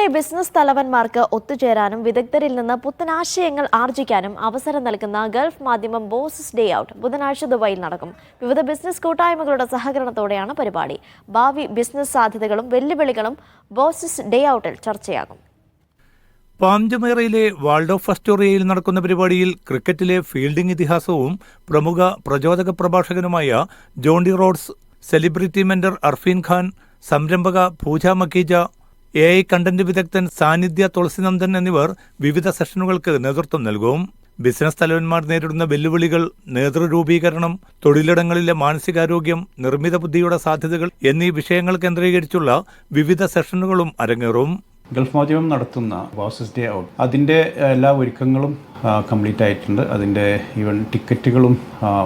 ഖത്തറിലെ ബിസിനസ് തലവന്മാർക്ക് ഒത്തുചേരാനും വിദഗ്ധരിൽ നിന്ന് പുത്തനാശയങ്ങൾ ആർജിക്കാനും അവസരം നൽകുന്ന ഗൾഫ് മാധ്യമം ബോസസ് ഡേ ഔട്ട്. ബുധനാഴ്ച ദുബായിൽ നടക്കും. വിവിധ ബിസിനസ് കൂട്ടായ്മകളുടെ സഹകരണത്തോടെയാണ് പരിപാടി. ഭാവി ബിസിനസ് സാധ്യതകളും വെല്ലുവിളികളും ബോസസ് ഡേ ഔട്ടിൽ ചർച്ചയാകും. പാംജമേറയിലെ വാൾഡ് ഓഫ് അസ്റ്റോറിയയിൽ നടക്കുന്ന പരിപാടിയിൽ ക്രിക്കറ്റിലെ ഫീൽഡിംഗ് ഇതിഹാസവും പ്രമുഖ പ്രചോദക പ്രഭാഷകനുമായ Jonty Rhodes celebrity mentor Arfeen Khan സംരംഭക Pooja Makhija A I content വിദഗ്ധൻ സാന്നിധ്യ തുളസിനന്ദൻ എന്നിവർ വിവിധ സെഷനുകൾക്ക് നേതൃത്വം നൽകും. ബിസിനസ് തലവന്മാർ നേരിടുന്ന വെല്ലുവിളികൾ നേതൃരൂപീകരണം തൊഴിലിടങ്ങളിലെ മാനസികാരോഗ്യം നിർമ്മിത ബുദ്ധിയുടെ സാധ്യതകൾ എന്നീ വിഷയങ്ങൾ കേന്ദ്രീകരിച്ചുള്ള വിവിധ സെഷനുകളും അരങ്ങേറും. ഗൾഫ് മാധ്യമം നടത്തുന്ന ബോസസ് ഡേ ഔട്ട് അതിന്റെ എല്ലാ ഒരുക്കങ്ങളും കംപ്ലീറ്റ് ആയിട്ടുണ്ട്. അതിന്റെ ഈവൻ ടിക്കറ്റുകളും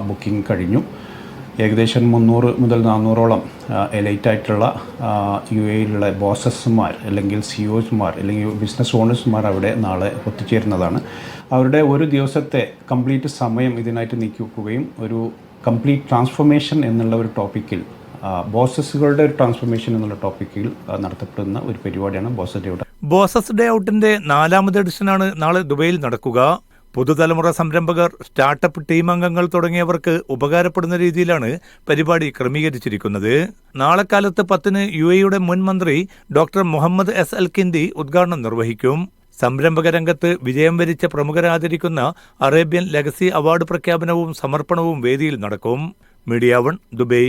ബുക്കിംഗ് കഴിഞ്ഞു. ഏകദേശം മുന്നൂറ് മുതൽ നാനൂറോളം എലൈറ്റ് ആയിട്ടുള്ള യു എയിലുള്ള ബോസസ്മാർ അല്ലെങ്കിൽ സി ഒസ്മാർ അല്ലെങ്കിൽ ബിസിനസ് ഓണേഴ്സുമാർ അവിടെ നാളെ ഒത്തുചേരുന്നതാണ്. അവരുടെ ഒരു ദിവസത്തെ കംപ്ലീറ്റ് സമയം ഇതിനായിട്ട് നീക്കിവെക്കുകയും ഒരു കംപ്ലീറ്റ് ട്രാൻസ്ഫോർമേഷൻ എന്നുള്ള ഒരു ടോപ്പിക്കിൽ ബോസസുകളുടെ ഒരു ട്രാൻസ്ഫോർമേഷൻ എന്നുള്ള ടോപ്പിക്കിൽ നടത്തപ്പെടുന്ന ഒരു പരിപാടിയാണ് bosses day out. Bosses day ഔട്ടിന്റെ നാലാമത് എഡിഷനാണ് നാളെ ദുബൈയിൽ നടക്കുക. പുതുതലമുറ സംരംഭകർ സ്റ്റാർട്ടപ്പ് ടീം അംഗങ്ങൾ തുടങ്ങിയവർക്ക് ഉപകാരപ്പെടുന്ന രീതിയിലാണ് പരിപാടി ക്രമീകരിച്ചിരിക്കുന്നത്. നാളെ കാലത്ത് പത്തിന് യു എയുടെ മുൻ മന്ത്രി doctor Mohammed S Al Kindi ഉദ്ഘാടനം നിർവഹിക്കും. സംരംഭക രംഗത്ത് വിജയം വരിച്ച പ്രമുഖരെ ആദരിക്കുന്ന അറേബ്യൻ ലെഗസി അവാർഡ് പ്രഖ്യാപനവും സമർപ്പണവും വേദിയിൽ നടക്കും. Media one Dubai.